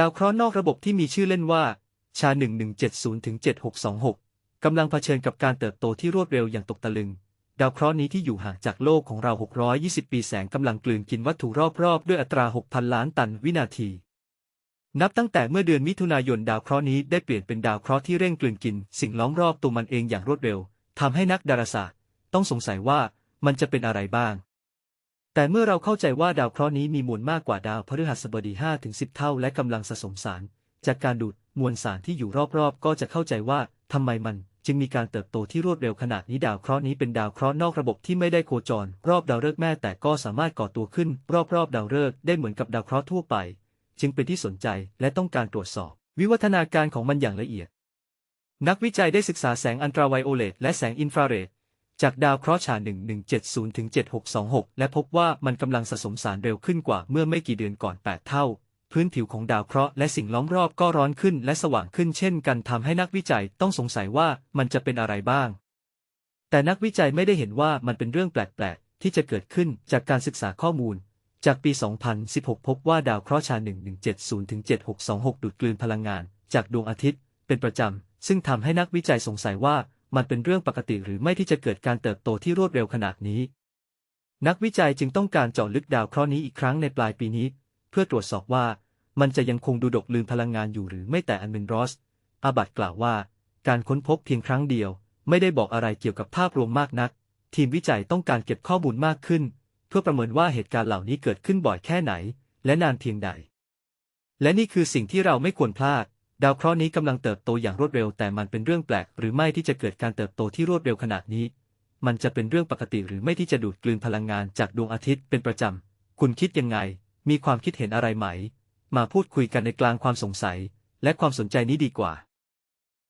ดาวเคราะห์นอกระบบที่มีชื่อเล่นว่า ชา 1170ถึง7626 กำลังเผชิญกับการเติบโตที่รวดเร็วอย่างตกตะลึง ดาวเคราะห์นี้ที่อยู่ห่างจากโลกของเรา 620 ปีแสงกำลังกลืนกินวัตถุรอบๆ ด้วยอัตรา 6,000 ล้านตันวินาที นับตั้งแต่เมื่อเดือนมิถุนายนดาวเคราะห์นี้ได้เปลี่ยนเป็นดาวเคราะห์ที่เร่งกลืนกิน สิ่งล้อมรอบตัวมันเองอย่างรวดเร็วทำให้นักดาราศาสตร์ ต้องสงสัยว่ามันจะเป็นอะไรบ้าง แต่เมื่อเราเข้าใจว่าดาวเคราะห์นี้มีมวลมากกว่าดาวพฤหัสบดี5-10 เท่าและกำลังสะสมสาร จากการดูดมวลสารที่อยู่รอบๆ ก็จะเข้าใจว่าทำไมมันจึงมีการเติบโตที่รวดเร็วขนาดนี้ดาวเคราะห์นี้เป็นดาวเคราะห์นอกระบบที่ไม่ได้โคจร รอบดาวฤกษ์แม่แต่ก็สามารถก่อตัวขึ้น รอบๆ ดาวฤกษ์ได้เหมือนกับดาวเคราะห์ทั่วไป จึงเป็นที่สนใจและต้องการตรวจสอบ วิวัฒนาการของมันอย่างละเอียด นักวิจัยได้ศึกษาแสงอันตราไวโอเลตและแสงอินฟราเรด จากดาวเคราะห์ชา1170ถึง7626 และพบว่ามันกำลังสะสมสารเร็วขึ้นกว่าเมื่อไม่กี่เดือนก่อน 8 เท่า พื้นผิวของดาวเคราะห์และสิ่งล้อมรอบก็ร้อนขึ้นและสว่างขึ้นเช่นกันทำให้นักวิจัยต้องสงสัยว่ามันจะเป็นอะไรบ้าง แต่นักวิจัยไม่ได้เห็นว่ามันเป็นเรื่องแปลกๆ ที่จะเกิดขึ้นจากการศึกษาข้อมูล จากปี 2016 พบว่าดาวเคราะห์ชา1170ถึง7626 ดูดกลืนพลังงาน จากดวงอาทิตย์ เป็นประจำซึ่งทำให้นักวิจัยสงสัยว่า มันเป็นเรื่องปกติหรือไม่ที่จะเกิดการเติบโตที่รวดเร็วขนาดนี้ นักวิจัยจึงต้องการเจาะลึกดาวเคราะห์นี้อีกครั้งในปลายปีนี้ เพื่อตรวจสอบว่ามันจะยังคงดูดกลืนพลังงานอยู่หรือไม่แต่อันเมนรอสอาบัตกล่าวว่า การค้นพบเพียงครั้งเดียว ไม่ได้บอกอะไรเกี่ยวกับภาพรวมมากนัก ทีมวิจัยต้องการเก็บข้อมูลมากขึ้น เพื่อประเมินว่าเหตุการณ์เหล่านี้เกิดขึ้นบ่อยแค่ไหน และนานเพียงใด และนี่คือสิ่งที่เราไม่ควรพลาด ดาวเคราะห์นี้กำลังเติบโตอย่างรวดเร็ว แต่มันเป็นเรื่องแปลก หรือไม่ที่จะเกิดการเติบโตที่รวดเร็วขนาดนี้ มันจะเป็นเรื่องปกติหรือไม่ที่จะดูดกลืนพลังงานจากดวงอาทิตย์เป็นประจำ คุณคิดยังไง มีความคิดเห็นอะไรไหม มาพูดคุยกันในกลางความสงสัย และความสนใจนี้ดีกว่า